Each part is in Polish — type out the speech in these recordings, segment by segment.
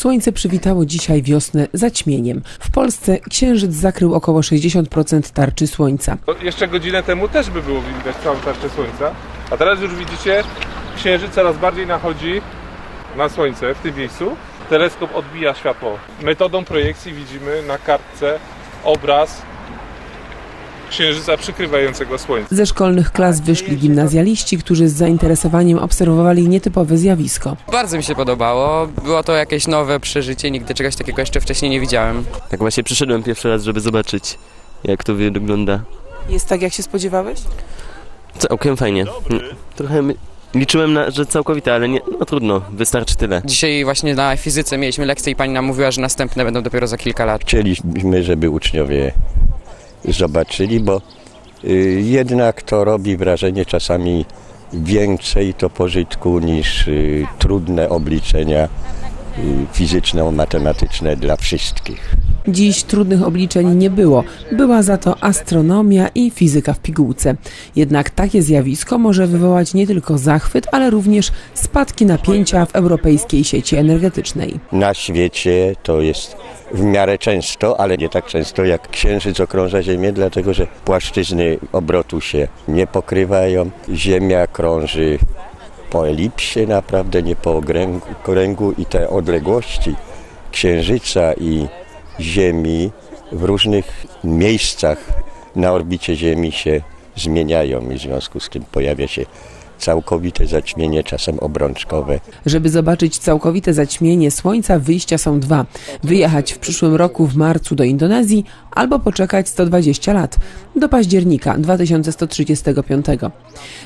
Słońce przywitało dzisiaj wiosnę zaćmieniem. W Polsce księżyc zakrył około 60% tarczy słońca. Jeszcze godzinę temu też by było widać całą tarczę słońca, a teraz już widzicie, księżyc coraz bardziej nachodzi na słońce w tym miejscu. Teleskop odbija światło. Metodą projekcji widzimy na kartce obraz księżyca przykrywającego słońce. Ze szkolnych klas wyszli gimnazjaliści, którzy z zainteresowaniem obserwowali nietypowe zjawisko. Bardzo mi się podobało. Było to jakieś nowe przeżycie, nigdy czegoś takiego jeszcze wcześniej nie widziałem. Tak właśnie przyszedłem pierwszy raz, żeby zobaczyć, jak to wygląda. Jest tak, jak się spodziewałeś? Całkiem fajnie. Trochę my- liczyłem, na, że całkowite, ale nie, no trudno, wystarczy tyle. Dzisiaj właśnie na fizyce mieliśmy lekcję i pani nam mówiła, że następne będą dopiero za kilka lat. Chcieliśmy, żeby uczniowie zobaczyli, bo y, jednak to robi wrażenie czasami więcej to pożytku niż y, trudne obliczenia y, fizyczno-matematyczne dla wszystkich. Dziś trudnych obliczeń nie było. Była za to astronomia i fizyka w pigułce. Jednak takie zjawisko może wywołać nie tylko zachwyt, ale również spadki napięcia w europejskiej sieci energetycznej. Na świecie to jest w miarę często, ale nie tak często jak Księżyc okrąża Ziemię, dlatego że płaszczyzny obrotu się nie pokrywają. Ziemia krąży po elipsie, naprawdę nie po okręgu, kręgu i te odległości Księżyca i Ziemi w różnych miejscach na orbicie Ziemi się zmieniają i w związku z tym pojawia się całkowite zaćmienie, czasem obrączkowe. Żeby zobaczyć całkowite zaćmienie słońca, wyjścia są dwa. Wyjechać w przyszłym roku w marcu do Indonezji albo poczekać 120 lat, do października 2135.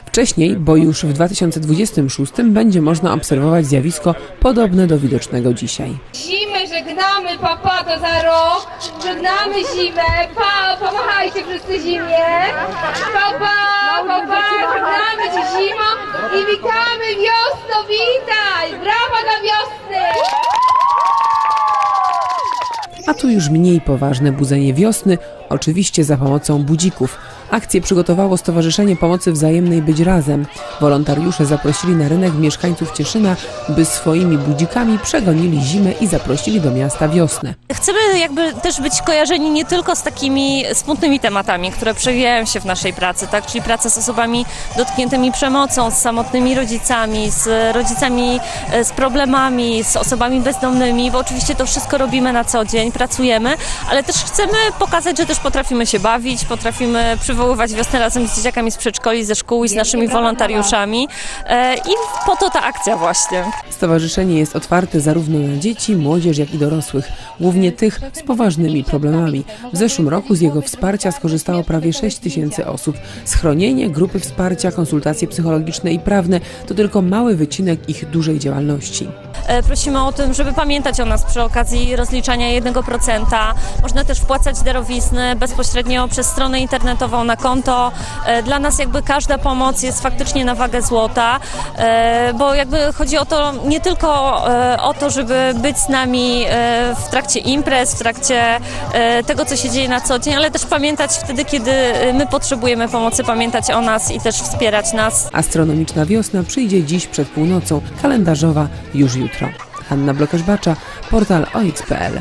Wcześniej, bo już w 2026 będzie można obserwować zjawisko podobne do widocznego dzisiaj. Żegnamy, papa, to za rok. Żegnamy zimę. Pa, pomachajcie wszyscy zimie. Papa, papa, żegnamy cię zimo i witamy wiosno, witaj. Brawa dla wiosny. A tu już mniej poważne budzenie wiosny, oczywiście za pomocą budzików. Akcję przygotowało Stowarzyszenie Pomocy Wzajemnej Być Razem. Wolontariusze zaprosili na rynek mieszkańców Cieszyna, by swoimi budzikami przegonili zimę i zaprosili do miasta wiosnę. Chcemy jakby też być kojarzeni nie tylko z takimi smutnymi tematami, które przewijają się w naszej pracy, tak? czyli praca z osobami dotkniętymi przemocą, z samotnymi rodzicami, z rodzicami e, z problemami, z osobami bezdomnymi, bo oczywiście to wszystko robimy na co dzień, pracujemy, ale też chcemy pokazać, że też potrafimy się bawić, potrafimy przywoływać wiosnę razem z dzieciakami z przedszkoli, ze szkół i z naszymi wolontariuszami e, i po to ta akcja właśnie. Stowarzyszenie jest otwarte zarówno na dzieci, młodzież, jak i dorosłych, głównie tych z poważnymi problemami. W zeszłym roku z jego wsparcia skorzystało prawie 6 tysięcy osób. Schronienie, grupy wsparcia, konsultacje psychologiczne i prawne to tylko mały wycinek ich dużej działalności. E, Prosimy o tym, żeby pamiętać o nas przy okazji rozliczania 1%. Można też wpłacać darowizny bezpośrednio przez stronę internetową na konto. E, Dla nas jakby każda pomoc jest faktycznie na wagę złota, e, bo jakby chodzi o to nie tylko o to, żeby być z nami w trakcie imprez, w trakcie tego, co się dzieje na co dzień, ale też pamiętać wtedy, kiedy my potrzebujemy pomocy, pamiętać o nas i też wspierać nas. Astronomiczna wiosna przyjdzie dziś przed północą, kalendarzowa już jutro. Hanna Blokerz-Bacza, portal OX.pl